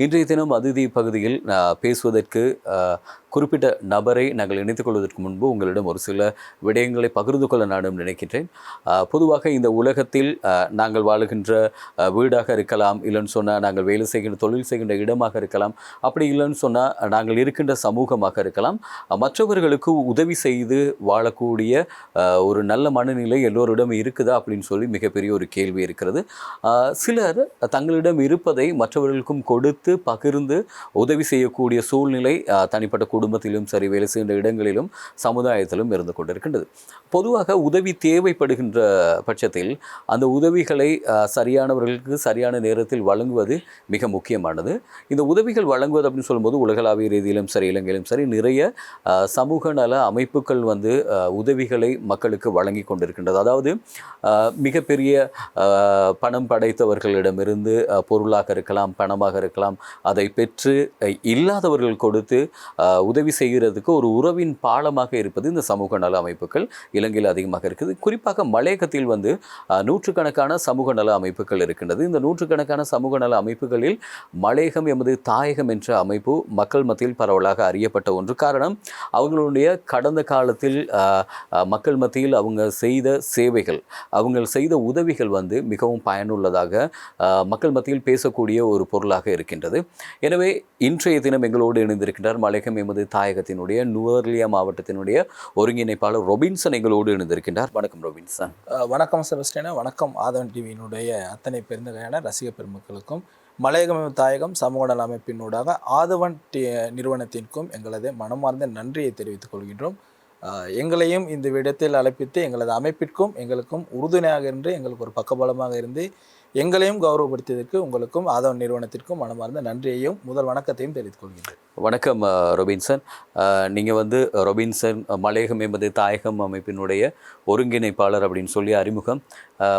இன்றைய தினம் அதிதி பகுதியில் பேசுவதற்கு குறிப்பிட்ட நபரை நாங்கள் இணைத்துக் கொள்வதற்கு முன்பு உங்களிடம் ஒரு சில விடயங்களை பகிர்ந்து கொள்ள நானும் நினைக்கின்றேன். பொதுவாக இந்த உலகத்தில் நாங்கள் வாழுகின்ற வீடாக இருக்கலாம் இல்லைன்னு சொன்னால் நாங்கள் வேலை செய்கின்ற தொழில் செய்கின்ற இடமாக இருக்கலாம். அப்படி இல்லைன்னு சொன்னால் நாங்கள் இருக்கின்ற சமூகமாக இருக்கலாம். மற்றவர்களுக்கு உதவி செய்து வாழக்கூடிய ஒரு நல்ல மனநிலை எல்லோரிடம் இருக்குதா அப்படின்னு சொல்லி மிகப்பெரிய ஒரு கேள்வி இருக்கிறது. சிலர் தங்களிடம் இருப்பதை மற்றவர்களுக்கும் கொடுத்து பகிர்ந்து உதவி செய்யக்கூடிய சூழ்நிலை தனிப்பட்ட குடும்பத்திலும் சரி வேலை செய்கின்ற இடங்களிலும் சமுதாயத்திலும் இருந்து கொண்டிருக்கின்றது. பொதுவாக உதவி தேவைப்படுகின்ற பட்சத்தில் அந்த உதவிகளை சரியானவர்களுக்கு சரியான நேரத்தில் வழங்குவது மிக முக்கியமானது. இந்த உதவிகள் வழங்குவது அப்படின்னு சொல்லும்போது உலகளாவிய ரீதியிலும் சரி இலங்கையிலும் சரி நிறைய சமூக நல அமைப்புகள் வந்து உதவிகளை மக்களுக்கு வழங்கி கொண்டிருக்கின்றது. அதாவது மிகப்பெரிய பணம் படைத்தவர்களிடமிருந்து பொருளாக இருக்கலாம் பணமாக இருக்கலாம் அதை பெற்று இல்லாதவர்கள் கொடுத்து உதவி செய்கிறதுக்கு ஒரு உறவின் பாலமாக இருப்பது இந்த சமூக நல அமைப்புகள் இலங்கையில் அதிகமாக இருக்குது. குறிப்பாக மலையகத்தில் வந்து நூற்றுக்கணக்கான சமூக நல அமைப்புகள் இருக்கின்றது. இந்த நூற்றுக்கணக்கான சமூக நல அமைப்புகளில் மலையகம் எமது தாயகம் என்ற அமைப்பு மக்கள் மத்தியில் பரவலாக அறியப்பட்ட ஒன்று. காரணம் அவங்களுடைய கடந்த காலத்தில் மக்கள் மத்தியில் அவங்க செய்த சேவைகள் அவங்க செய்த உதவிகள் வந்து மிகவும் பயனுள்ளதாக மக்கள் மத்தியில் பேசக்கூடிய ஒரு பொருளாக இருக்கின்றது எனவே இன்றைய தினம் எங்களோடு இணைந்திருக்கின்றார் மலையகம் எமது தாயகத்தினுடைய நுவர்லியா மாவட்டத்தினுடைய ஒருங்கிணைப்பாளர் ரொபின்சன் எங்களோடு இணைந்திருக்கின்றார். வணக்கம் ரொபின்சன். வணக்கம் செபஸ்டினா வணக்கம் ஆதவன் டிவியினுடைய அத்தனை பெருந்தகையான ரசிக பெருமக்களுக்கும் மலையகம் தாயகம் சமூக நல அமைப்பினூடாக ஆதவன் டி நிறுவனத்திற்கும் எங்களது மனமார்ந்த நன்றியை தெரிவித்துக் கொள்கின்றோம். எங்களையும் இந்த விடத்தில் அழைப்பித்து எங்களது அமைப்பிற்கும் எங்களுக்கும் உறுதுணையாக இருந்து எங்களுக்கு ஒரு பக்கபலமாக இருந்து எங்களையும் கௌரவப்படுத்தியதற்கு உங்களுக்கும் ஆதவன் நிறுவனத்திற்கும் மனமார்ந்த நன்றியையும் முதல் வணக்கத்தையும் தெரிவித்துக் வணக்கம் ரொபின்சன். நீங்கள் வந்து ரொபின்சன் மலையகம் என்பது தாயகம் அமைப்பினுடைய ஒருங்கிணைப்பாளர் அப்படின்னு சொல்லி அறிமுகம்.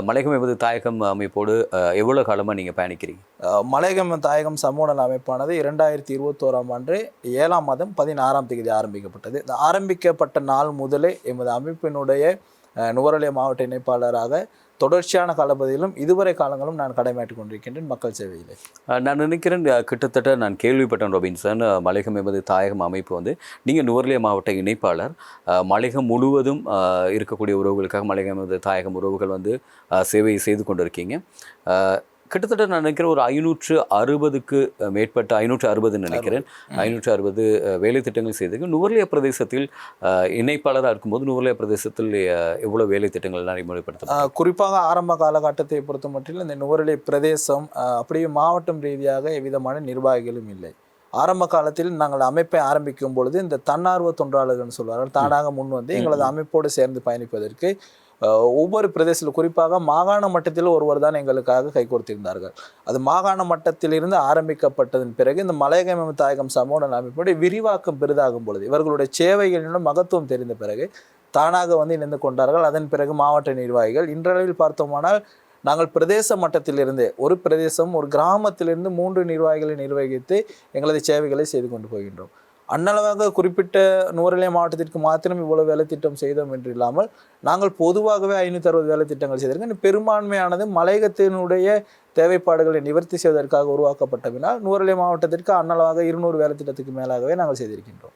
மலையகம் என்பது தாயகம் அமைப்போடு அஹ், எவ்வளவு காலமாக நீங்கள் பயணிக்கிறீங்க? மலையகம் தாயகம் சமூக நல அமைப்பானது இரண்டாயிரத்தி இருபத்தோராம் ஆண்டு ஏழாம் மாதம் பதினாறாம் தேதி ஆரம்பிக்கப்பட்டது. இந்த ஆரம்பிக்கப்பட்ட நாள் முதலே எமது அமைப்பினுடைய நுவரெலியா மாவட்ட இணைப்பாளராக தொடர்ச்சியான காலப்பகுதியிலும் இதுவரை காலங்களும் நான் கடமையாற்றிக் கொண்டிருக்கின்றேன் மக்கள் சேவையில். நான் நினைக்கிறேன் கிட்டத்தட்ட நான் கேள்விப்பட்டேன் ரொபின்சன். மலைகம் என்பது தாயகம் அமைப்பு வந்து நீங்கள் நுவர்லியா மாவட்ட இணைப்பாளர். மலைகம் முழுவதும் இருக்கக்கூடிய உறவுகளுக்காக மலைகம் என்பது தாயகம் உறவுகள் வந்து சேவையை சேவை செய்து கொண்டிருக்கீங்க. கிட்டத்தட்ட நான் நினைக்கிறேன் ஒரு ஐநூற்று அறுபதுக்கு மேற்பட்ட ஐநூற்று அறுபதுன்னு நினைக்கிறேன். ஐநூற்று அறுபது வேலை திட்டங்கள் செய்திருக்கு நுவர்லியா பிரதேசத்தில் இணைப்பாளராக இருக்கும்போது நுவர்லியா பிரதேசத்தில் அஹ், எவ்வளவு வேலை திட்டங்கள் நடைமுறைப்படுத்த குறிப்பாக ஆரம்ப காலகட்டத்தை பொறுத்த மட்டில் இந்த நுவரெலி பிரதேசம் அப்படியே மாவட்டம் ரீதியாக எவ்விதமான நிர்வாகிகளும் இல்லை. ஆரம்ப காலத்தில் நாங்கள் அமைப்பை ஆரம்பிக்கும் பொழுது இந்த தன்னார்வ தொண்டாளர்கள்னு சொல்வார்கள் தானாக முன் வந்து எங்களது அமைப்போடு சேர்ந்து பயணிப்பதற்கு ஒவ்வொரு பிரதேசத்தில் குறிப்பாக மாகாண மட்டத்தில் ஒருவர் தான் எங்களுக்காக கை கொடுத்திருந்தார்கள். அது மாகாண மட்டத்திலிருந்து ஆரம்பிக்கப்பட்டதன் பிறகு இந்த மலையகமம் தாயகம் சமூக நல விரிவாக்கம் பெரிதாகும் பொழுது இவர்களுடைய சேவைகளிலும் மகத்துவம் தெரிந்த பிறகு தானாக வந்து இணைந்து கொண்டார்கள். அதன் பிறகு மாவட்ட நிர்வாகிகள் இன்றளவில் பார்த்தோமானால் நாங்கள் பிரதேச மட்டத்திலிருந்து ஒரு பிரதேசம் ஒரு கிராமத்திலிருந்து மூன்று நிர்வாகிகளை நிர்வகித்து எங்களது சேவைகளை செய்து கொண்டு போகின்றோம். அன்னளவாக குறிப்பிட்ட நூறலை மாவட்டத்திற்கு மாத்திரம் இவ்வளவு வேலை திட்டம் செய்தோம் என்று இல்லாமல் நாங்கள் பொதுவாகவே ஐநூற்றி அறுபது வேலை திட்டங்கள் செய்திருக்கோம். பெரும்பான்மையானது மலையகத்தினுடைய தேவைப்பாடுகளை நிவர்த்தி செய்வதற்காக உருவாக்கப்பட்டவினால் நூறலை மாவட்டத்திற்கு அன்னளவாக இருநூறு வேலை திட்டத்துக்கு மேலாகவே நாங்கள் செய்திருக்கின்றோம்.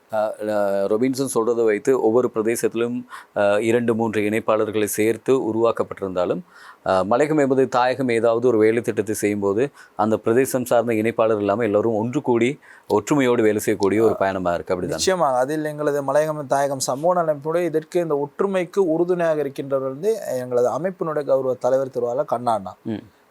ரொபின்சன் சொல்றதை வைத்து ஒவ்வொரு பிரதேசத்திலும் இரண்டு மூன்று இணைப்பாளர்களை சேர்த்து உருவாக்கப்பட்டிருந்தாலும் அஹ், மலையகம் என்பது தாயகம் ஏதாவது ஒரு வேலை திட்டத்தை செய்யும்போது அந்த பிரதேசம் சார்ந்த இணைப்பாளர் இல்லாமல் எல்லோரும் ஒன்று கூடி ஒற்றுமையோடு வேலை செய்யக்கூடிய ஒரு பயணமா இருக்கு. அப்படிதான்? நிச்சயமாக. அதில் எங்களது மலையகம் தாயகம் சமூக நலமைப்புடைய இதற்கு இந்த ஒற்றுமைக்கு உறுதுணையாக இருக்கின்றவர் வந்து எங்களது அமைப்பினுடைய கௌரவ தலைவர் திருவாள கண்ணாண்ணா.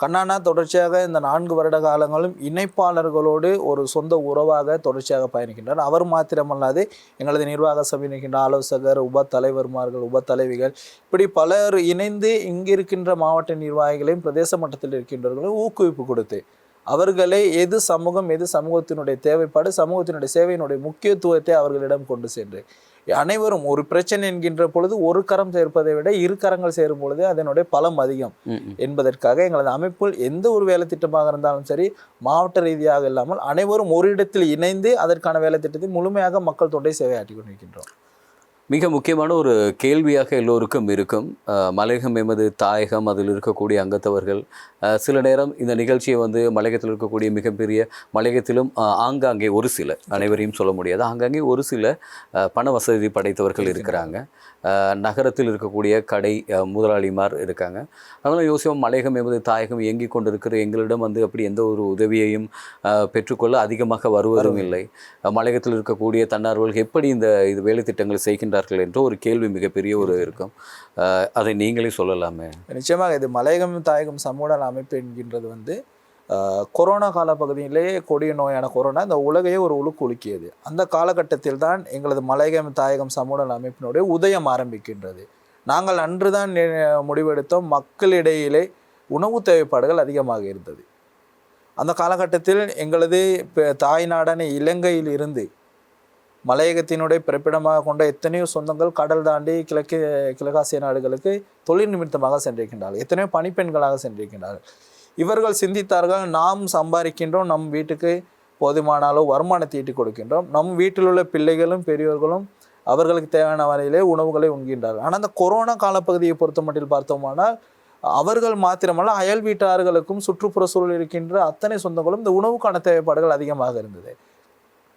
கண்ணானா தொடர்ச்சியாக இந்த நான்கு வருட காலங்களும் இணைப்பாளர்களோடு ஒரு சொந்த உறவாக தொடர்ச்சியாக பயணிக்கின்றார் அவர் மாத்திரமல்லாது எங்களது நிர்வாக சபையில் இருக்கின்ற ஆலோசகர் உப தலைவர்மார்கள் உப தலைவிகள் இப்படி பலர் இணைந்து இங்கு இருக்கின்ற மாவட்ட நிர்வாகிகளையும் பிரதேச மட்டத்தில் இருக்கின்றவர்களும் ஊக்குவிப்பு கொடுத்து அவர்களை எது சமூகம் எது சமூகத்தினுடைய தேவைப்பாடு சமூகத்தினுடைய சேவையினுடைய முக்கியத்துவத்தை அவர்களிடம் கொண்டு சென்று. அனைவரும் ஒரு பிரச்சனை என்கின்ற பொழுது ஒரு கரம் சேர்ப்பதை விட இரு கரங்கள் சேரும் பொழுது அதனுடைய பலம் அதிகம். என்பதற்காக எங்களது அமைப்பில் எந்த ஒரு வேலை திட்டமாக இருந்தாலும் சரி மாவட்ட ரீதியாக இல்லாமல் அனைவரும் ஒரு இடத்தில் இணைந்து அதற்கான வேலை திட்டத்தை முழுமையாக மக்கள் தொண்டை சேவையாற்றி கொண்டிருக்கின்றோம். மிக முக்கியமான ஒரு கேள்வியாக எல்லோருக்கும் இருக்கும். மலையகம் எமது தாயகம் அதில் இருக்கக்கூடிய அங்கத்தவர்கள். சில நேரம் இந்த நிகழ்ச்சியை வந்து மலையகத்தில் இருக்கக்கூடிய மிகப்பெரிய மலையகத்திலும் ஆங்காங்கே ஒரு சில அனைவரையும் சொல்ல முடியாது. ஆங்காங்கே ஒரு சில பண வசதி படைத்தவர்கள் இருக்கிறாங்க. நகரத்தில் இருக்கக்கூடிய கடை முதலாளிமார் இருக்காங்க. அதனால் யோசிப்போம் மலையகம் எமது தாயகம் இயங்கிக் கொண்டிருக்கிற எங்களிடம் வந்து அப்படி எந்த ஒரு உதவியையும் பெற்றுக்கொள்ள அதிகமாக வருவதும் இல்லை. மலையகத்தில் இருக்கக்கூடிய தன்னார்வலர்கள் எப்படி இந்த இது வேலை திட்டங்களை செய்கின்றார்கள் என்ற ஒரு கேள்வி மிகப்பெரிய ஒரு இருக்கும். அதை நீங்களே சொல்லலாமே. நிச்சயமாக இது மலையகம் தாயகம் சமூக அமைப்பு என்கின்றது வந்து கொரோனா கால பகுதியிலே கொடிய நோயான கொரோனா இந்த உலகையே ஒரு உழுக்கு உலுக்கியது. அந்த காலகட்டத்தில் தான் எங்களது மலையகம் தாயகம் சமூக அமைப்பினுடைய உதயம் ஆரம்பிக்கின்றது. நாங்கள் அன்றுதான் தான் முடிவெடுத்தோம் மக்களிடையிலே உணவு தேவைப்பாடுகள் அதிகமாக இருந்தது. அந்த காலகட்டத்தில் எங்களது இப்போ தாய் நாடான இலங்கையில் இருந்து மலையகத்தினுடைய பிறப்பிடமாக கொண்ட எத்தனையோ சொந்தங்கள் கடல் தாண்டி கிழக்கு கிழக்காசிய நாடுகளுக்கு தொழில் நிமித்தமாக சென்றிருக்கின்றார்கள். எத்தனையோ பணிப்பெண்களாக சென்றிருக்கின்றார்கள். இவர்கள் சிந்தித்தார்கள் நாம் சம்பாதிக்கின்றோம் நம் வீட்டுக்கு போதுமான அளவு வருமானத்தை ஈட்டி கொடுக்கின்றோம். நம் வீட்டில் உள்ள பிள்ளைகளும் பெரியோர்களும் அவர்களுக்கு தேவையான வரையிலே உணவுகளை உண்கின்றார்கள். ஆனால் அந்த கொரோனா காலப்பகுதியை பொறுத்த மட்டில் பார்த்தோமானால் அவர்கள் மாத்திரமல்ல அயல் வீட்டார்களுக்கும் சுற்றுப்புற சூழல் இருக்கின்ற அத்தனை சொந்தங்களும் இந்த உணவுக்கான தேவைப்பாடுகள் அதிகமாக இருந்தது.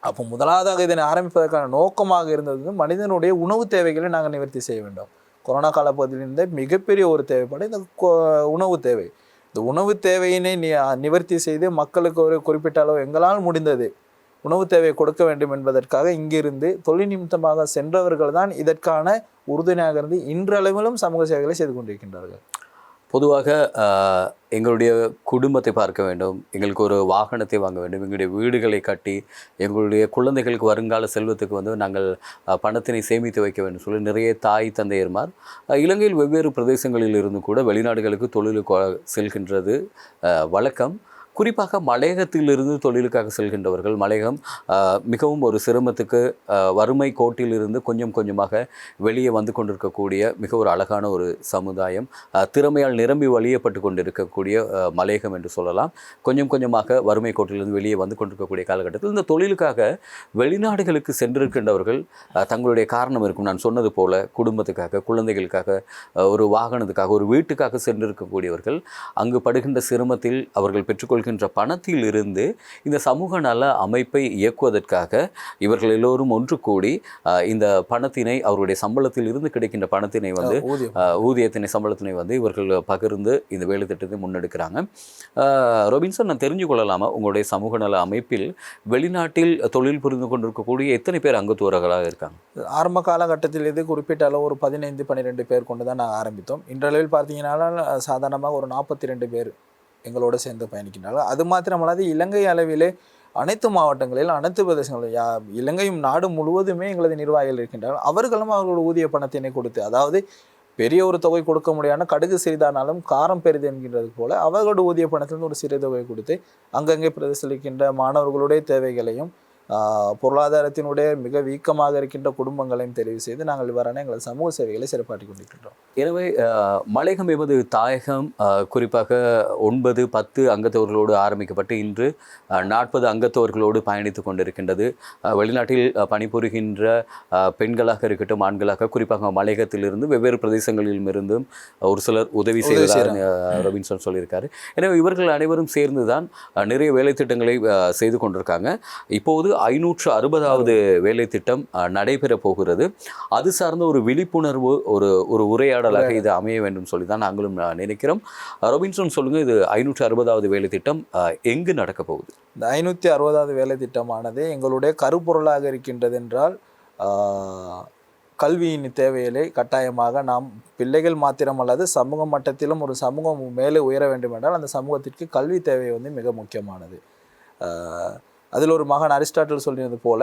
அப்போ முதலாவதாக இதனை ஆரம்பிப்பதற்கான நோக்கமாக இருந்தது மனிதனுடைய உணவு தேவைகளை நாங்கள் நிவர்த்தி செய்ய வேண்டும். கொரோனா காலப்பகுதியில் இருந்த மிகப்பெரிய ஒரு தேவைப்பாடு இந்த உணவு தேவை. இந்த உணவு தேவையினை நி நிவர்த்தி செய்து மக்களுக்கு ஒரு குறிப்பிட்ட அளவு எங்களால் முடிந்தது. உணவு தேவை கொடுக்க வேண்டும் என்பதற்காக இங்கிருந்து தொழில் நிமித்தமாக சென்றவர்கள் தான் இதற்கான உறுதுணையாக இருந்து இன்றளவிலும் சமூக சேவைகளை செய்து கொண்டிருக்கின்றார்கள். பொதுவாக எங்களுடைய குடும்பத்தை பார்க்க வேண்டும். எங்களுக்கு ஒரு வாகனத்தை வாங்க வேண்டும். எங்களுடைய வீடுகளை கட்டி எங்களுடைய குழந்தைகளுக்கு வருங்கால செல்வத்துக்கு வந்து நாங்கள் பணத்தினை சேமித்து வைக்க வேண்டும் சொல்லி நிறைய தாய் தந்தையர்மார் இலங்கையில் வெவ்வேறு பிரதேசங்களில் இருந்து கூட வெளிநாடுகளுக்கு தொழிலுக்கு செல்கின்றது வழக்கம். குறிப்பாக மலையகத்திலிருந்து தொழிலுக்காக செல்கின்றவர்கள் மலையகம் மிகவும் ஒரு சிரமத்துக்கு வறுமை கோட்டிலிருந்து கொஞ்சம் கொஞ்சமாக வெளியே வந்து கொண்டிருக்கக்கூடிய மிக ஒரு அழகான ஒரு சமுதாயம் திறமையால் நிரம்பி வழியப்பட்டு கொண்டிருக்கக்கூடிய மலையகம் என்று சொல்லலாம். கொஞ்சம் கொஞ்சமாக வறுமை கோட்டிலிருந்து வெளியே வந்து கொண்டிருக்கக்கூடிய காலகட்டத்தில் இந்த தொழிலுக்காக வெளிநாடுகளுக்கு சென்றிருக்கின்றவர்கள் தங்களுடைய காரணம் இருக்கும். நான் சொன்னது போல குடும்பத்துக்காக குழந்தைகளுக்காக ஒரு வாகனத்துக்காக ஒரு வீட்டுக்காக சென்றிருக்கக்கூடியவர்கள் அங்கு படுகின்ற சிரமத்தில் அவர்கள் பெற்றுக்கொள்கின்ற பணத்தில் இருந்து இந்த சமூக நல அமைப்பை இயக்குவதற்காக இவர்கள் எல்லோரும் ஒன்று கூடி இந்த பணத்தினை அவருடைய சம்பளத்தில் இருந்து கிடைக்கின்ற பணத்தினை வந்து ஊதியத்தினை சம்பளத்தினை வந்து இவர்கள் பகிர்ந்து இந்த வேலை திட்டத்தை முன்னெடுக்கிறாங்க. ரொபின்சன் நான் தெரிஞ்சு கொள்ளலாமா? உங்களுடைய சமூக நல அமைப்பில் வெளிநாட்டில் தொழில் புரிந்து கொண்டிருக்கக்கூடிய எத்தனை பேர் அங்கத்துவர்களாக இருக்காங்க? ஆரம்ப காலகட்டத்தில் இது குறிப்பிட்ட அளவு ஒரு பதினைந்து பன்னிரெண்டு பேர் கொண்டு தான் நாங்கள் ஆரம்பித்தோம். இன்றளவில் பார்த்தீங்கன்னா சாதாரணமாக ஒரு நாற்பத்தி ரெண்டு பேர் எங்களோட சேர்ந்து பயணிக்கின்றார்கள். அது மாத்திரமல்லாது இலங்கை அளவிலே அனைத்து மாவட்டங்களில் அனைத்து பிரதேசங்களில் யா இலங்கையும் நாடு முழுவதுமே எங்களது நிர்வாகிகள் இருக்கின்றார்கள். அவர்களும் அவர்களோட ஊதிய பணத்தினை கொடுத்து அதாவது பெரிய ஒரு தொகை கொடுக்க முடியாத கடுகு சிறிதானாலும் காரம் பெரிது என்கின்றது போல அவர்களோட ஊதிய பணத்திலிருந்து ஒரு சிறிய தொகை கொடுத்து அங்கங்கே பிரதேசலிக்கின்ற மாணவர்களுடைய தேவைகளையும் பொருளாதாரத்தினுடைய மிக வீக்கமாக இருக்கின்ற குடும்பங்களையும் தெரிவு செய்து நாங்கள் இவ்வாறான எங்களது சமூக சேவைகளை சிறப்பாற்றிக் கொண்டிருக்கின்றோம். எனவே மலையகம் எமது தாயகம் குறிப்பாக ஒன்பது பத்து அங்கத்தவர்களோடு ஆரம்பிக்கப்பட்டு இன்று நாற்பது அங்கத்தவர்களோடு பயணித்து கொண்டிருக்கின்றது. வெளிநாட்டில் பணிபுரிகின்ற பெண்களாக இருக்கட்டும் ஆண்களாக குறிப்பாக மலையகத்திலிருந்து வெவ்வேறு பிரதேசங்களிலும் இருந்தும் ஒரு சிலர் உதவி செய்வதாக ரொபின்சன் சொல்லியிருக்காரு. எனவே இவர்கள் அனைவரும் சேர்ந்து தான் நிறைய வேலை திட்டங்களை அஹ், செய்து கொண்டிருக்காங்க. இப்போது ஐநூற்று அறுபதாவது வேலை திட்டம் நடைபெற போகிறது. அது சார்ந்த ஒரு விழிப்புணர்வு ஒரு ஒரு உரையாடலாக இது அமைய வேண்டும் சொல்லி தான் நாங்களும் நினைக்கிறோம். ரொபின்சன் சொல்லுங்க இது ஐநூற்று அறுபதாவது வேலை திட்டம் எங்கு நடக்க போகுது? இந்த ஐநூற்றி அறுபதாவது வேலை திட்டமானது எங்களுடைய கருப்பொருளாக இருக்கின்றது என்றால் கல்வியின் தேவைகளை கட்டாயமாக நாம் பிள்ளைகள் மாத்திரமல்லாது சமூக மட்டத்திலும் ஒரு சமூகம் மேலே உயர வேண்டும் என்றால் அந்த சமூகத்திற்கு கல்வி தேவை வந்து மிக முக்கியமானது. அதில் ஒரு மகன் அரிஸ்டாட்டில் சொல்லியது போல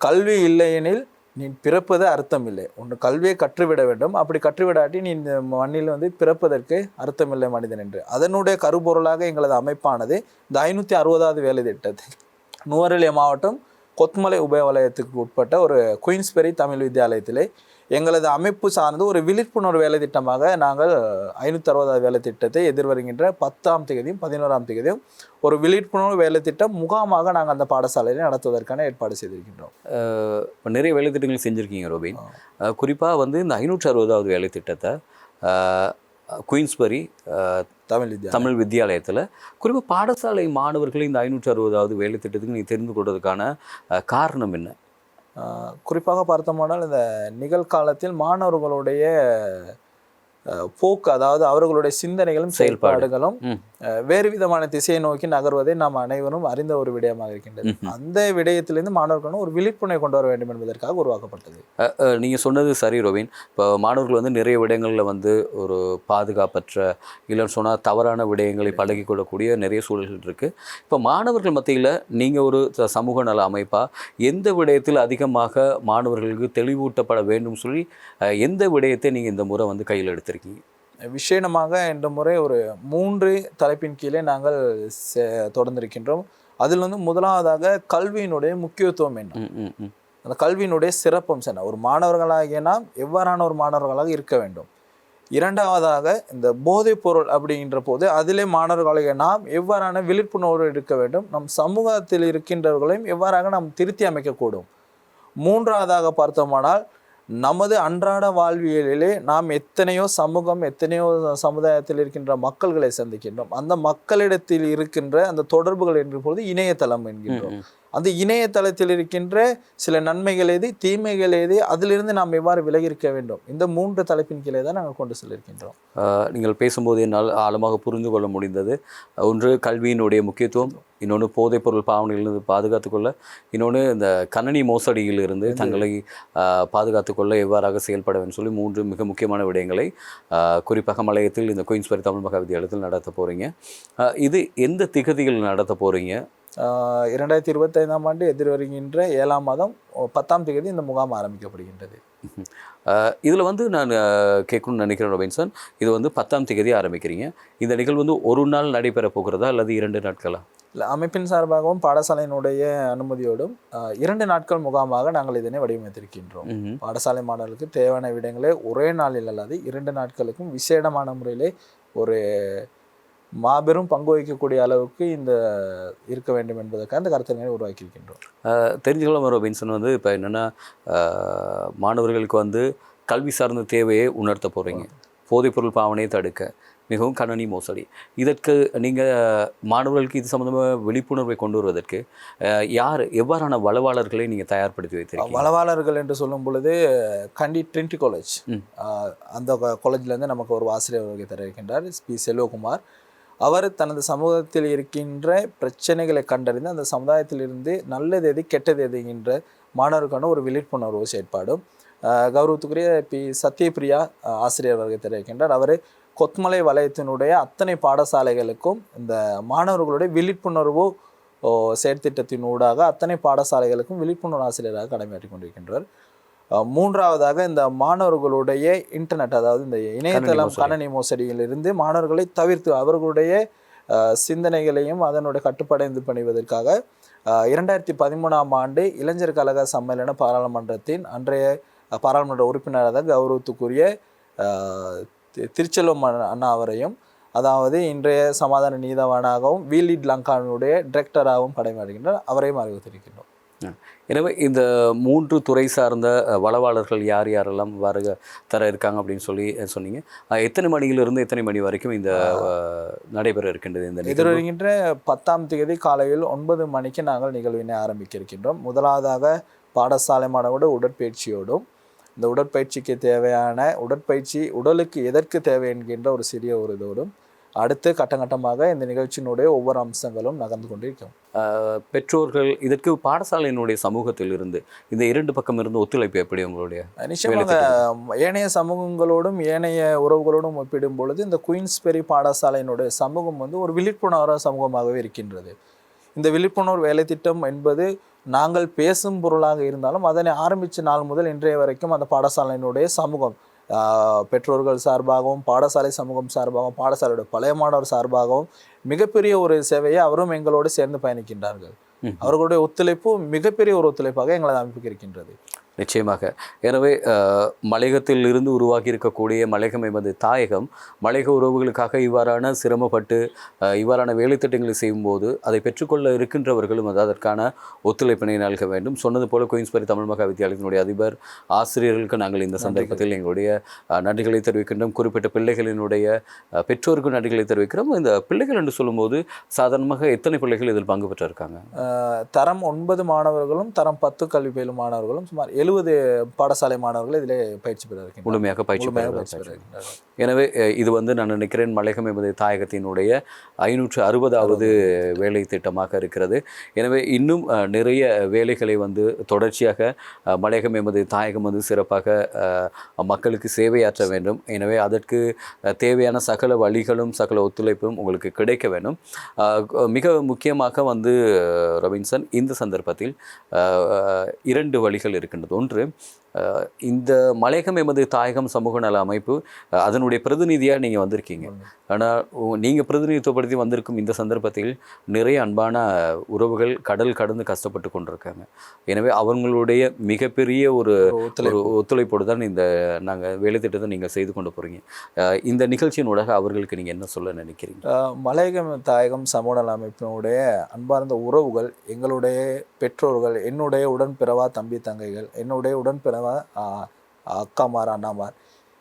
கல்வி இல்லையெனில் நீ பிறப்பது அர்த்தம் இல்லை ஒன்று கல்வியை கற்றுவிட வேண்டும். அப்படி கற்றுவிடாட்டி நீ இந்த மண்ணில் வந்து பிறப்பதற்கு அர்த்தமில்லை மனிதன் என்று. அதனுடைய கருப்பொருளாக எங்களது அமைப்பானது இந்த ஐநூற்றி அறுபதாவது வேலை திட்டத்தை நுவரெலிய மாவட்டம் கொத்மலை உபவலயத்துக்கு உட்பட்ட ஒரு குயின்ஸ்பெரி தமிழ் வித்தியாலயத்திலே எங்களது அமைப்பு சார்ந்து ஒரு விழிப்புணர்வு வேலை திட்டமாக நாங்கள் ஐநூற்றி அறுபதாவது வேலை திட்டத்தை எதிர்வருகின்ற பத்தாம் தேதியும் பதினோராம் தேதியும் ஒரு விழிப்புணர்வு வேலை திட்டம் முகாமாக நாங்கள் அந்த பாடசாலையில் நடத்துவதற்கான ஏற்பாடு செய்திருக்கின்றோம். நிறைய வேலை திட்டங்கள் செஞ்சுருக்கீங்க ரோபின். குறிப்பாக வந்து இந்த ஐநூற்றி அறுபதாவது வேலை திட்டத்தை குயின்ஸ்பரி தமிழ் வித்யா தமிழ் வித்தியாலயத்தில் குறிப்பாக பாடசாலை மாணவர்கள் இந்த ஐநூற்றி அறுபதாவது வேலை திட்டத்துக்கு நீங்கள் தெரிந்து கொள்வதற்கான காரணம் என்ன? குறிப்பாக பார்த்தோமானால் இந்த நிகழ்காலத்தில் மாணவர்களுடைய போக்கு அதாவது அவர்களுடைய சிந்தனைகளும் செயல்பாடு. செயல்பாடுகளும் வேறு விதமான திசையை நோக்கி நகர்வதை நாம் அனைவரும் அறிந்த ஒரு விடயமாக இருக்கின்றது. அந்த விடயத்திலிருந்து மாணவர்களும் ஒரு விழிப்புணர்வை கொண்டு வர வேண்டும் என்பதற்காக உருவாக்கப்பட்டது. நீங்கள் சொன்னது சரி ரோபின். இப்போ மாணவர்கள் வந்து நிறைய விடயங்களில் வந்து ஒரு பாதுகாப்பற்ற இல்லைன்னு சொன்னால் தவறான விடயங்களை பழகிக்கொள்ளக்கூடிய நிறைய சூழல்கள் இருக்குது இப்போ மாணவர்கள் மத்தியில் நீங்கள் ஒரு சமூக நல அமைப்பாக எந்த விடயத்தில் அதிகமாக மாணவர்களுக்கு தெளிவூட்டப்பட வேண்டும் சொல்லி எந்த விடயத்தை நீங்கள் இந்த முறை வந்து கையில் எடுத்திருக்கீங்க? விசேடமாக இந்த முறை ஒரு மூன்று தலைப்பின் கீழே நாங்கள் தொடர்ந்திருக்கின்றோம். அதில் வந்து முதலாவதாக கல்வியினுடைய முக்கியத்துவம் என்ன? அந்த கல்வியினுடைய சிறப்பம்சம் என்ன? ஒரு மாணவர்களாகிய நாம் எவ்வாறான ஒரு மாணவர்களாக இருக்க வேண்டும்? இரண்டாவதாக இந்த போதைப் பொருள் அப்படின்ற போது அதிலே மாணவர்களாகிய நாம் எவ்வாறான விழிப்புணர்வு இருக்க வேண்டும்? நம் சமூகத்தில் இருக்கின்றவர்களையும் எவ்வாறாக நாம் திருத்தி அமைக்கக்கூடும்? மூன்றாவதாக பார்த்தோமானால் நமது அன்றாட வாழ்வியலிலே நாம் எத்தனையோ சமூகம் எத்தனையோ சமுதாயத்தில் இருக்கின்ற மக்கள்களை சந்திக்கின்றோம். அந்த மக்களிடத்தில் இருக்கின்ற அந்த தொடர்புகள் என்ற பொழுது இணையதளம் என்கின்றோம். அந்த இணையதளத்தில் இருக்கின்ற சில நன்மைகள் எது தீமைகள் எது அதிலிருந்து நாம் எவ்வாறு விலகி இருக்க வேண்டும்? இந்த மூன்று தலைப்பின் கீழே தான் நாங்கள் கொண்டு செல்லிருக்கின்றோம். நீங்கள் பேசும்போது என்னால் ஆழமாக புரிந்து கொள்ள முடிந்தது. ஒன்று கல்வியினுடைய முக்கியத்துவம். இன்னொன்று போதைப்பொருள் பாவனையிலிருந்து பாதுகாத்துக்கொள்ள இன்னொன்று இந்த கணனி மோசடியிலிருந்து தங்களை பாதுகாத்துக்கொள்ள எவ்வாறாக செயல்பட வேண்டும் சொல்லி மூன்று மிக முக்கியமான விடயங்களை குறிப்பாக மலையத்தில் இந்த குயின்ஸ்பரி தமிழ் மகா வித்தியாலயத்தில் நடத்த போகிறீங்க இது எந்த திகதிகள் நடத்த போகிறீங்க இரண்டாயிரத்தி இருபத்தைந்தாம் ஆண்டு எதிர்வருகின்ற ஏழாம் மாதம் பத்தாம் தேதி இந்த முகாம் ஆரம்பிக்கப்படுகின்றது. இதில் வந்து நான் கேட்கணும்னு நினைக்கிறேன் ரொபின்சன். இது வந்து பத்தாம் தேதி ஆரம்பிக்கிறீங்க. இந்த நிகழ்வு வந்து ஒரு நாள் நடைபெற போகிறதா அல்லது இரண்டு நாட்களா? இல்ல, அமைப்பின் சார்பாகவும் பாடசாலையினுடைய அனுமதியோடும் இரண்டு நாட்கள் முகாமாக நாங்கள் இதனை வடிவமைத்திருக்கின்றோம். பாடசாலை மாணவர்களுக்கு தேவையான விடயங்களை ஒரே நாளில் அல்லாது இரண்டு நாட்களுக்கும் விசேடமான முறையிலே ஒரு மாபெரும் பங்கு வகிக்கக்கூடிய அளவுக்கு இந்த இருக்க வேண்டும் என்பதற்காக இந்த கருத்தரங்களை உருவாக்கியிருக்கின்றோம். தெரிஞ்சுக்கலாம் ரோபின்சன் வந்து இப்போ என்னென்னா மாணவர்களுக்கு வந்து கல்வி சார்ந்த தேவையை உணர்த்த போகிறீங்க போதைப்பொருள் பாவனையை தடுக்க மிகவும் கணனி மோசடி. இதற்கு நீங்கள் மாணவர்களுக்கு இது சம்மந்தமாக விழிப்புணர்வை கொண்டு வருவதற்கு யார் எவ்வாறான வளவாளர்களை நீங்கள் தயார்படுத்தி வைத்திருக்கீங்க? வளவாளர்கள் என்று சொல்லும் பொழுது கண்டி ட்ரினிட்டி காலேஜ். அந்த காலேஜ்லேருந்து நமக்கு ஒரு ஆசிரியர் வருகை தர இருக்கின்றார் பி. செல்வகுமார். அவர் தனது சமூகத்தில் இருக்கின்ற பிரச்சனைகளை கண்டறிந்து அந்த சமுதாயத்திலிருந்து நல்லது எது கெட்டது எதுங்கின்ற மாணவருக்கான ஒரு விழிப்புணர்வு செயற்பாடும் கௌரவத்துக்குரிய பி. சத்யபிரியா ஆசிரியர் வருகை தெரிவிக்கின்றார். இருக்கின்றார் அவர் கொத்மலை வலயத்தினுடைய அத்தனை பாடசாலைகளுக்கும் இந்த மாணவர்களுடைய விழிப்புணர்வு செயற்திட்டத்தின் ஊடாக அத்தனை பாடசாலைகளுக்கும் விழிப்புணர்வு ஆசிரியராக கடமையாற்றி கொண்டிருக்கின்றார். மூன்றாவதாக இந்த மாணவர்களுடைய இன்டர்நெட் அதாவது இந்த இணையதளம். கணனி மோசடியிலிருந்து மாணவர்களை தவிர்த்து அவர்களுடைய சிந்தனைகளையும் அதனுடைய கட்டுப்பாடை இது பண்ணுவதற்காக இரண்டாயிரத்தி பதிமூணாம் ஆண்டு இளைஞர் கழக சம்மேளன பாராளுமன்றத்தின் அன்றைய பாராளுமன்ற உறுப்பினராக கௌரவத்துக்குரிய திருச்செல்வம் அண்ணா- அவரையும் அதாவது இன்றைய சமாதான நீதவானாகவும் வீலிட் லங்கானுடைய டிரெக்டராகவும் கடமையாடுகின்றார் அவரையும் அறிவித்திருக்கின்றோம் எனவே இந்த மூன்று துறை சார்ந்த வளவாளர்கள் யார் யாரெல்லாம் வருக தர இருக்காங்க அப்படின்னு சொல்லி சொன்னீங்க. எத்தனை மணியிலிருந்து எத்தனை மணி வரைக்கும் இந்த நடைபெற இருக்கின்றது இந்த நிகழ்வு? எதிர்வருகின்ற பத்தாம் தேதி காலையில் ஒன்பது மணிக்கு நாங்கள் நிகழ்வினை ஆரம்பிக்க இருக்கின்றோம் முதலாவதாக பாடசாலை மாணவரோட உடற்பயிற்சியோடும் இந்த உடற்பயிற்சிக்கு தேவையான உடற்பயிற்சி உடலுக்கு எதற்கு தேவை என்கின்ற ஒரு சிறிய ஒரு இதோடும் அடுத்து கட்டங்கட்டமாக இந்த நிகழ்ச்சியினுடைய ஒவ்வொரு அம்சங்களும் நகர்ந்து கொண்டிருக்கும். பெற்றோர்கள் இதற்கு பாடசாலையினுடைய சமூகத்தில் இருந்து இந்த இரண்டு பக்கம் இருந்து ஒத்துழைப்பு எப்படி உங்களுடைய நிச்சயமாக ஏனைய சமூகங்களோடும் ஏனைய உறவுகளோடும் ஒப்பிடும் பொழுது இந்த குயின்ஸ்பெரி பாடசாலையினுடைய சமூகம் வந்து ஒரு விழிப்புணர்வு சமூகமாகவே இருக்கின்றது. இந்த விழிப்புணர்வு வேலை திட்டம் என்பது நாங்கள் பேசும் பொருளாக இருந்தாலும் அதனை ஆரம்பித்த நாள் முதல் இன்றைய வரைக்கும் அந்த பாடசாலையினுடைய சமூகம் பெற்றோர்கள் சார்பாகவும் பாடசாலை சமூகம் சார்பாகவும் பாடசாலையோட பழைய மாணவர் சார்பாகவும் மிகப்பெரிய ஒரு சேவையை அவரும் எங்களோடு சேர்ந்து பயணிக்கின்றார்கள். அவர்களுடைய ஒத்துழைப்பு மிகப்பெரிய ஒரு ஒத்துழைப்பாக எங்களது அமைப்புக்கு இருக்கின்றது நிச்சயமாக. எனவே மலையகத்தில் இருந்து உருவாகி இருக்கக்கூடிய மலையகம் என்பது தாயகம். மலையக உறவுகளுக்காக இவ்வாறான சிரமப்பட்டு இவ்வாறான வேலைத்திட்டங்களை செய்யும்போது அதை பெற்றுக்கொள்ள இருக்கின்றவர்களும் அது அதற்கான ஒத்துழைப்பினை நல்க வேண்டும். சொன்னது போல குயின்ஸ்பரி தமிழ் மகா வித்தியாலயத்தினுடைய அதிபர் ஆசிரியர்களுக்கு நாங்கள் இந்த சந்தர்ப்பத்தில் எங்களுடைய நன்றிகளை தெரிவிக்கின்றோம். குறிப்பிட்ட பிள்ளைகளினுடைய பெற்றோருக்கு நன்றிகளை தெரிவிக்கிறோம். இந்த பிள்ளைகள் என்று சொல்லும்போது சாதாரணமாக எத்தனை பிள்ளைகள் இதில் பங்கு பெற்றிருக்காங்க? தரம் ஒன்பது மாணவர்களும் தரம் பத்து கல்வி பயிலும் மாணவர்களும் சுமார் எழுபது பாடசாலை மாணவர்கள் இதிலே பயிற்சி பெற முழுமையாக பயிற்சி பெற எனவே இது வந்து நான் நினைக்கிறேன் மலையகம் என்பது தாயகத்தினுடைய ஐநூற்று அறுபதாவது வேலை திட்டமாக இருக்கிறது. எனவே இன்னும் நிறைய வேலைகளை வந்து தொடர்ச்சியாக மலையகம் என்பது தாயகம் வந்து சிறப்பாக மக்களுக்கு சேவையாற்ற வேண்டும். எனவே அதற்கு தேவையான சகல வழிகளும் சகல ஒத்துழைப்பும் உங்களுக்கு கிடைக்க வேண்டும். மிக முக்கியமாக வந்து அஹ், ரொபின்சன் இந்த சந்தர்ப்பத்தில் இரண்டு வழிகள் இருக்கின்றது ஒன்று இந்த மலையகம் எமது தாயகம் சமூக நல அமைப்பு அதனுடைய பிரதிநிதியாக நீங்கள் வந்திருக்கீங்க. ஆனால் நீங்கள் பிரதிநிதித்துவப்படுத்தி வந்திருக்கும் இந்த சந்தர்ப்பத்தில் நிறைய அன்பான உறவுகள் கடல் கடந்து கஷ்டப்பட்டு கொண்டிருக்காங்க. எனவே அவங்களுடைய மிகப்பெரிய ஒரு ஒரு ஒத்துழைப்பு. ஒரு ஒத்துழைப்போடு தான் இந்த நாங்கள் வேலை திட்டத்தை நீங்கள் செய்து கொண்டு போகிறீங்க இந்த நிகழ்ச்சியினூடாக அவர்களுக்கு நீங்கள் என்ன சொல்ல நினைக்கிறீங்க? மலையகம் தாயகம் சமூக நல அமைப்பினுடைய அன்பார்ந்த உறவுகள் எங்களுடைய பெற்றோர்கள் என்னுடைய உடன்பிறவா தம்பி தங்கைகள் என்னுடைய உடன்பிறவா அஹ், அக்காமார் அண்ணாமார்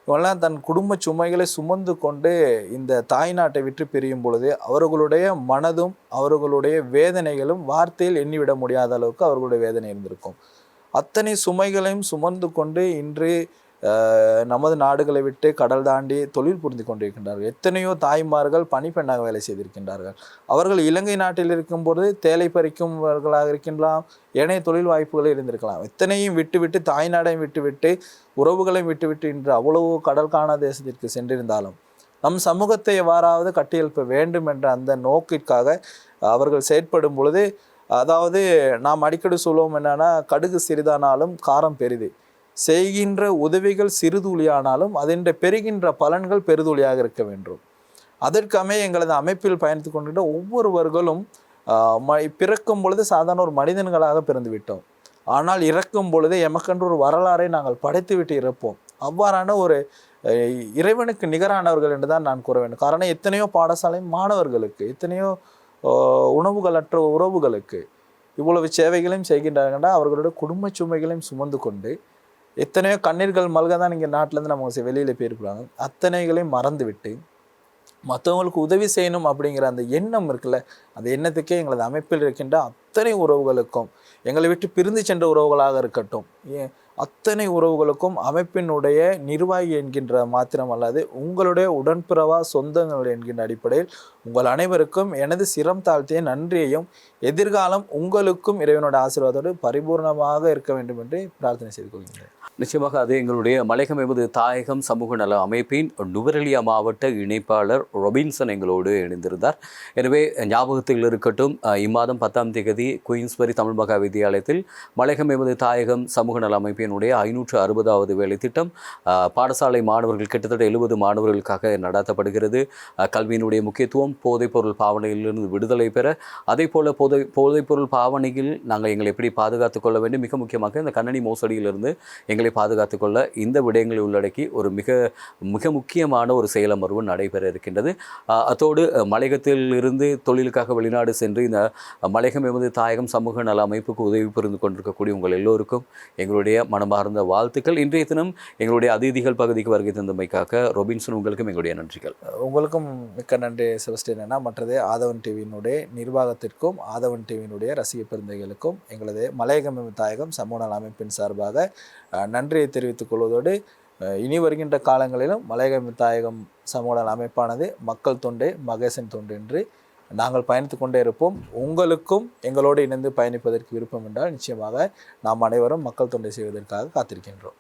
இவெல்லாம் தன் குடும்ப சுமைகளை சுமந்து கொண்டு இந்த தாய்நாட்டை விட்டு பிரியும் பொழுது அவர்களுடைய மனதும் அவர்களுடைய வேதனைகளும் வார்த்தையில் எண்ணிவிட முடியாத அளவுக்கு அவர்களுடைய வேதனை இருந்திருக்கும். அத்தனை சுமைகளையும் சுமந்து கொண்டு இன்று நமது நாடுகளை விட்டு கடல் தாண்டி தொழில் புரிந்து கொண்டிருக்கின்றார்கள். எத்தனையோ தாய்மார்கள் பணிப்பெண்ணாக வேலை செய்திருக்கின்றார்கள். அவர்கள் இலங்கை நாட்டில் இருக்கும்போது தேலை பறிக்கும்வர்களாக இருக்கின்றலாம் ஏனைய தொழில் வாய்ப்புகள் இருந்திருக்கலாம். எத்தனையும் விட்டுவிட்டு தாய்நாடையும் விட்டுவிட்டு உறவுகளையும் விட்டுவிட்டு இன்று அவ்வளவு கடல் காணா தேசத்திற்கு சென்றிருந்தாலும் நம் சமூகத்தை எவ்வாறாவது கட்டியெழுப்ப வேண்டும் என்ற அந்த நோக்கிற்காக அவர்கள் செயற்படும் பொழுது அதாவது நாம் அடிக்கடி சொல்லுவோம் என்னன்னா கடுகு சிறிதானாலும் காரம் பெரிது. செய்கின்ற உதவிகள் சிறுதுளியானாலும் அதென்ற பெறுகின்ற பலன்கள் பெருதுளியாக இருக்க வேண்டும். அதற்கமே எங்களது அமைப்பில் பயணித்து கொண்டு ஒவ்வொருவர்களும் ம- பிறக்கும் பொழுது சாதாரண ஒரு மனிதன்களாக பிறந்து விட்டோம். ஆனால் இறக்கும் பொழுது எமக்கென்று ஒரு வரலாறை நாங்கள் படைத்துவிட்டு இருப்போம். அவ்வாறான ஒரு இறைவனுக்கு நிகரானவர்கள் என்று தான் நான் கூற வேண்டும். காரணம் எத்தனையோ பாடசாலை மாணவர்களுக்கு எத்தனையோ உணவுகளற்ற உறவுகளுக்கு இவ்வளவு சேவைகளையும் செய்கின்றார்கள்னா அவர்களுடைய குடும்ப சுமைகளையும் சுமந்து கொண்டு எத்தனையோ கண்ணீர்கள் மல்க தான் இங்கே நாட்டிலேருந்து நம்ம வெளியில் போயிருக்கிறாங்க. அத்தனைகளையும் மறந்துவிட்டு மற்றவங்களுக்கு உதவி செய்யணும் அப்படிங்கிற அந்த எண்ணம் இருக்குல்ல அந்த எண்ணத்துக்கே எங்களது அமைப்பில் இருக்கின்ற அத்தனை உறவுகளுக்கும் எங்களை விட்டு பிரிந்து சென்ற உறவுகளாக இருக்கட்டும் அத்தனை உறவுகளுக்கும் அமைப்பினுடைய நிர்வாகி என்கின்ற மாத்திரம் அல்லாது உங்களுடைய உடன்பிறவா சொந்தங்கள் என்கின்ற அடிப்படையில் உங்கள் அனைவருக்கும் எனது சிரம் தாழ்த்திய நன்றியையும் எதிர்காலம் உங்களுக்கும் இறைவனோட ஆசீர்வாதத்தோடு பரிபூர்ணமாக இருக்க வேண்டும் என்று பிரார்த்தனை செய்து கொள்கிறேன் நிச்சயமாக அது எங்களுடைய மலைகம் என்பது தாயகம் சமூக நல அமைப்பின் நுவரெலியா மாவட்ட இணைப்பாளர் ரொபின்சன் எங்களோடு இணைந்திருந்தார். எனவே ஞாபகத்தில் இருக்கட்டும் இம்மாதம் பத்தாம் தேதி குயின்ஸ்பரி தமிழ் மகா வித்தியாலயத்தில் மலைகம் என்பது தாயகம் சமூக நல அமைப்பினுடைய ஐநூற்று அறுபதாவது வேலை திட்டம் பாடசாலை மாணவர்கள் கிட்டத்தட்ட எழுபது மாணவர்களுக்காக நடத்தப்படுகிறது. கல்வியினுடைய முக்கியத்துவம் போதைப்பொருள் பாவனையிலிருந்து விடுதலை பெற அதே போல் போதை போதைப்பொருள் பாவனையில் நாங்கள் எங்களை எப்படி பாதுகாத்துக் கொள்ள வேண்டும் மிக முக்கியமாக இந்த கண்ணணி மோசடியிலிருந்து எங்களை பாதுகாத்துக் பாதுகாத்துக்கொள்ள இந்த விடயங்களை உள்ளடக்கி ஒரு மிக மிக முக்கியமான ஒரு செயலமர்வு நடைபெற இருக்கின்றது. அத்தோடு மலையகத்தில் இருந்து தொழிலுக்காக வெளிநாடு சென்று இந்த மலையகம் எமது தாயகம் சமூக நல அமைப்புக்கு உதவி புரிந்து கொண்டிருக்கக்கூடிய உங்கள் எல்லோருக்கும் எங்களுடைய மனமார்ந்த வாழ்த்துக்கள். இன்றைய தினம் எங்களுடைய அதிதிகள் பகுதிக்கு வருகை தந்தமைக்காக ரொபின்சன் உங்களுக்கும் எங்களுடைய நன்றிகள். உங்களுக்கும் மிக்க நன்றி செபஸ்டின் அண்ணா. மற்றது ஆதவன் டிவியினுடைய நிர்வாகத்திற்கும் ஆதவன் டிவியினுடைய ரசிக பெருந்தைகளுக்கும் எங்களது மலையகம் தாயகம் சமூக நல அமைப்பின் சார்பாக நன்றியை தெரிவித்துக் கொள்வதோடு இனி வருகின்ற காலங்களிலும் மலையகம் தாயகம் சமூக அமைப்பானது மக்கள் தொண்டே மகேசன் தொண்டு என்று நாங்கள் பயணித்து கொண்டே இருப்போம். உங்களுக்கும் எங்களோடு இணைந்து பயணிப்பதற்கு விருப்பம் என்றால் நிச்சயமாக நாம் அனைவரும் மக்கள் தொண்டை செய்வதற்காக காத்திருக்கின்றோம்.